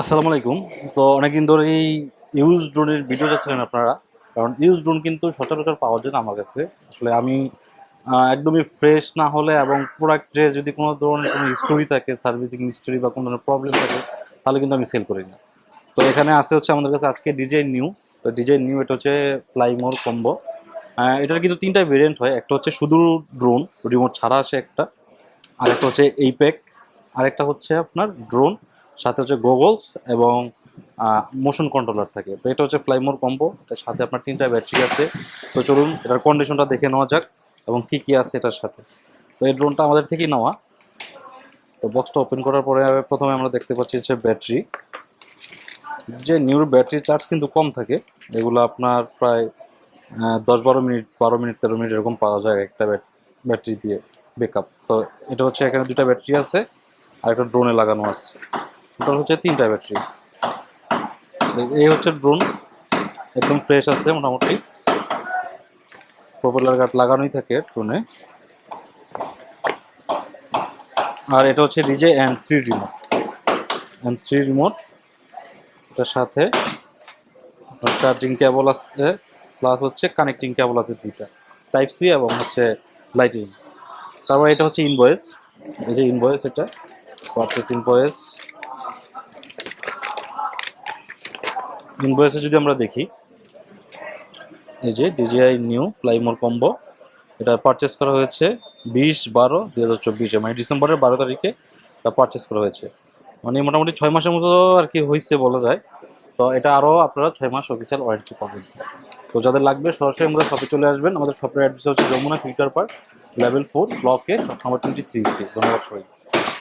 আসসালামু আলাইকুম। তো অনেকদিন ধরে এই ইউজ ড্রোনের ভিডিও যাচ্ছিলেন আপনারা। কারণ ইউজ ড্রোন কিন্তু সচরাচর পাওয়া যায় না আমার কাছে। আসলে আমি একদমই ফ্রেশ না হলে এবং প্রোডাক্টে যদি কোনো ধরনের কোনো হিস্টোরি থাকে সার্ভিসিং হিস্টোরি বা কোনো ধরনের প্রবলেম থাকে, তাহলে কিন্তু আমি সেল করি না। তো এখানে আছে হচ্ছে আমাদের কাছে আজকে ডিজাইন নিউ তো ডিজাইন নিউ এটা হচ্ছে ফ্লাইমোর কম্বো এটার কিন্তু তিনটা ভেরিয়েন্ট হয়। একটা হচ্ছে শুধু ড্রোন রিমোট ছাড়া আসে একটা। আর একটা হচ্ছে এই প্যাক আরেকটা হচ্ছে আপনার ড্রোন সাথে হচ্ছে গোগলস এবং মোশন কন্ট্রোলার থাকে। তো এটা হচ্ছে ফ্লাইমোর কম্বো এটার সাথে আপনার তিনটা ব্যাটারি আছে। তো চলুন, এটার কন্ডিশনটা দেখে নেওয়া যাক এবং কি কি আছে এটার সাথে। তো এই ড্রোনটা আমাদের থেকেই নেওয়া। তো বক্সটা ওপেন করার পরে প্রথমে আমরা দেখতে পাচ্ছি হচ্ছে ব্যাটারি যে নিউর ব্যাটারি চার্জ কিন্তু কম থাকে। এগুলো আপনার প্রায় দশ বারো মিনিট বারো মিনিট, তেরো মিনিট এরকম পাওয়া যায় একটা ব্যাটারি দিয়ে ব্যাকআপ তো এটা হচ্ছে এখানে দুটা ব্যাটারি আছে। আর একটা ড্রোনে লাগানো আছে। এটা হচ্ছে তিনটা ব্যাটারি এই হচ্ছে ড্রোন একদম ফ্রেশ আছে মোটামুটি। প্রপেলার গার্ড লাগানোই থাকে ড্রোনে আর এটা হচ্ছে DJI N three remote N three remote এটার সাথে চার্জিং কেবল আছে প্লাস হচ্ছে কানেক্টিং কেবল আছে দুইটা। টাইপ সি এবং হচ্ছে লাইটিং তারপর এটা হচ্ছে ইনভয়েস এই যে ইনভয়েস এটা পারচেস ইনভয়েস ইনভয়েসে যদি আমরা দেখি, এই যে DJI new fly more combo এটা পারচেস করা হয়েছে বিশ বারো দুই হাজার চব্বিশে মানে ডিসেম্বরের বারো তারিখে এটা পারচেস করা হয়েছে। মানে মোটামুটি ছয় মাসের মতো আর কি হয়েছে বলা যায়। তো এটা আরও আপনারা ছয় মাস অফিসিয়াল ওয়ারেন্টি পাবেন। তো যাদের লাগবে সরাসরি আমাদের শপে চলে আসবেন। আমাদের শপের অ্যাড্রেস হচ্ছে Jamuna future park level four ব্লকে নাম্বার টোয়েন্টি থ্রি সি ধন্যবাদ সবাই